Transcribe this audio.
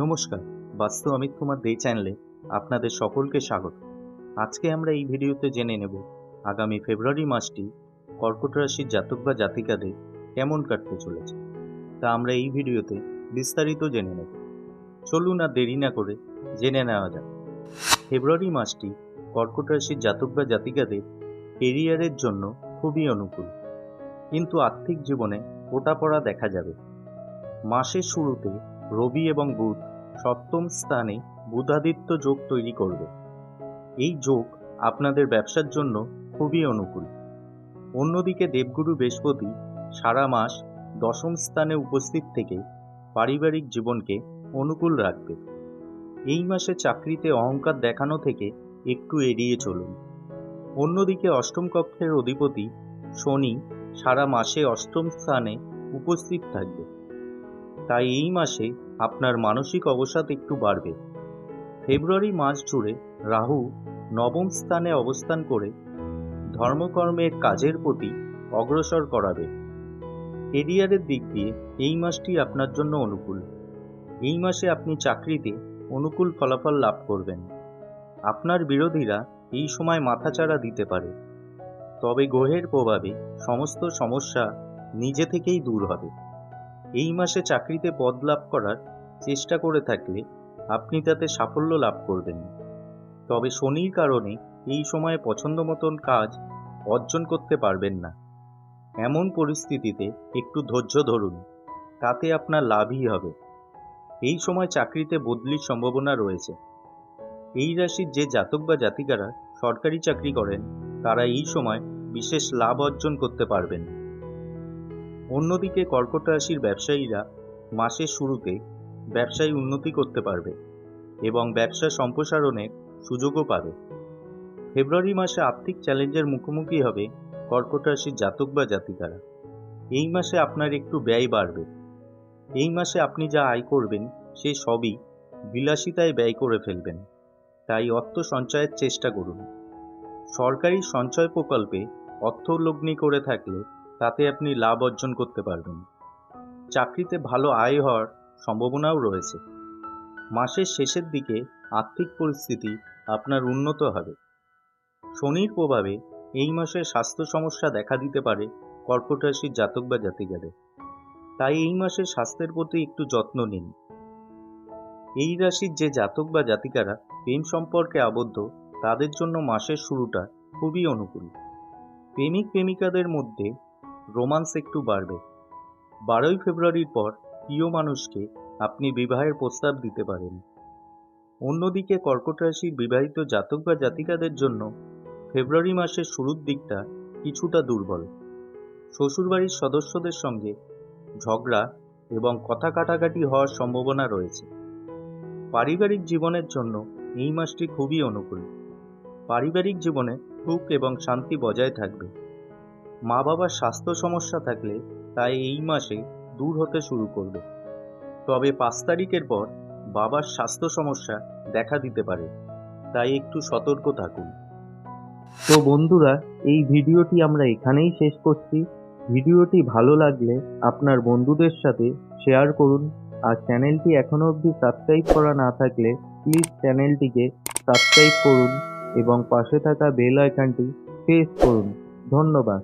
নমস্কার, বাস্তু অমিত কুমার দে চ্যানেলে আপনাদের সকলকে স্বাগত। আজকে আমরা এই ভিডিওতে জেনে নেব আগামী ফেব্রুয়ারি মাসটি কর্কট রাশির জাতক বা জাতিকাদের কেমন কাটতে চলেছে। তা আমরা এই ভিডিওতে বিস্তারিত জেনে নেব। চলুন আর দেরি না করে জেনে নেওয়া যাক। ফেব্রুয়ারি মাসটি কর্কট রাশির জাতক বা জাতিকাদের কেরিয়ারের জন্য খুবই অনুকূল। কিন্তু আর্থিক জীবনে ওটা পড়া দেখা যাবে। মাসের শুরুতে রবি এবং বুধ সপ্তম স্থানে বুধাদিত্য যোগ তৈরি করবে। এই যোগ আপনাদের ব্যবসার জন্য খুবই অনুকূল। অন্যদিকে দেবগুরু বৃহস্পতি সারা মাস দশম স্থানে উপস্থিত থেকে পারিবারিক জীবনকে অনুকূল রাখবে। এই মাসে চাকরিতে অহংকার দেখানো থেকে একটু এড়িয়ে চলুন। অন্যদিকে অষ্টম কক্ষের অধিপতি শনি সারা মাসে অষ্টম স্থানে উপস্থিত থাকবে। তাই এই মাসে আপনার মানসিক অবসাদ একটু বাড়বে। ফেব্রুয়ারি মাস জুড়ে রাহু নবম স্থানে অবস্থান করে ধর্মকর্মের কাজের প্রতি অগ্রসর করাবে। কেরিয়ারের দিক দিয়ে এই মাসটি আপনার জন্য অনুকূল। এই মাসে আপনি চাকরিতে অনুকূল ফলাফল লাভ করবেন। আপনার বিরোধীরা এই সময় মাথাচাড়া দিতে পারে। তবে গ্রহের প্রভাবে সমস্ত সমস্যা নিজে থেকেই দূর হবে। এই মাসে চাকরিতে পদ লাভ করার চেষ্টা করে থাকলে আপনি তাতে সাফল্য লাভ করবেন। তবে শনির কারণে এই সময়ে পছন্দ মতন কাজ অর্জন করতে পারবেন না। এমন পরিস্থিতিতে একটু ধৈর্য ধরুন, তাতে আপনার লাভই হবে। এই সময় চাকরিতে বদলির সম্ভাবনা রয়েছে। এই রাশির যে জাতক বা জাতিকারা সরকারি চাকরি করেন, তারা এই সময় বিশেষ লাভ অর্জন করতে পারবেন। অন্যদিকে কর্কট রাশির ব্যবসায়ীরা মাসের শুরুতে ব্যবসায় উন্নতি করতে পারবে এবং ব্যবসা সম্প্রসারণের সুযোগও পাবে। ফেব্রুয়ারি মাসে আর্থিক চ্যালেঞ্জের মুখোমুখি হবে কর্কট রাশির জাতক বা জাতিকারা। এই মাসে আপনার একটু ব্যয় বাড়বে। এই মাসে আপনি যা আয় করবেন, সে সবই বিলাসিতায় ব্যয় করে ফেলবেন। তাই অর্থ সঞ্চয়ের চেষ্টা করুন। সরকারি সঞ্চয় প্রকল্পে অর্থ লগ্নি করে থাকলে তাতে আপনি লাভ অর্জন করতে পারবেন। চাকরিতে ভালো আয় হওয়ার সম্ভাবনাও রয়েছে। মাসের শেষের দিকে আর্থিক পরিস্থিতি আপনার উন্নত হবে। শনির প্রভাবে এই মাসে স্বাস্থ্য সমস্যা দেখা দিতে পারে কর্কট রাশির জাতক বা জাতিকাদের। তাই এই মাসে স্বাস্থ্যের প্রতি একটু যত্ন নিন। এই রাশির যে জাতক বা জাতিকারা প্রেম সম্পর্কে আবদ্ধ, তাদের জন্য মাসের শুরুটা খুবই অনুকূল। প্রেমিক প্রেমিকাদের মধ্যে রোমান্স একটু বাড়বে। বারোই ফেব্রুয়ারির পর প্রিয় মানুষকে আপনি বিবাহের প্রস্তাব দিতে পারেন। অন্যদিকে কর্কট রাশির বিবাহিত জাতক বা জাতিকাদের জন্য ফেব্রুয়ারি মাসের শুরুর দিকটা কিছুটা দুর্বল। শ্বশুরবাড়ির সদস্যদের সঙ্গে ঝগড়া এবং কথা কাটাকাটি হওয়ার সম্ভাবনা রয়েছে। পারিবারিক জীবনের জন্য এই মাসটি খুবই অনুকূল। পারিবারিক জীবনে সুখ এবং শান্তি বজায় থাকবে। মা বাবার স্বাস্থ্য সমস্যা থাকলে তাই এই মাসে দূর হতে শুরু করবে। তবে পাঁচ তারিখের পর বাবার স্বাস্থ্য সমস্যা দেখা দিতে পারে, তাই একটু সতর্ক থাকুন। তো বন্ধুরা, এই ভিডিওটি আমরা এখানেই শেষ করছি। ভিডিওটি ভালো লাগলে আপনার বন্ধুদের সাথে শেয়ার করুন। আর চ্যানেলটি এখনও অবধি সাবস্ক্রাইব করা না থাকলে প্লিজ চ্যানেলটিকে সাবস্ক্রাইব করুন এবং পাশে থাকা বেল আইকনটি প্রেস করুন। ধন্যবাদ।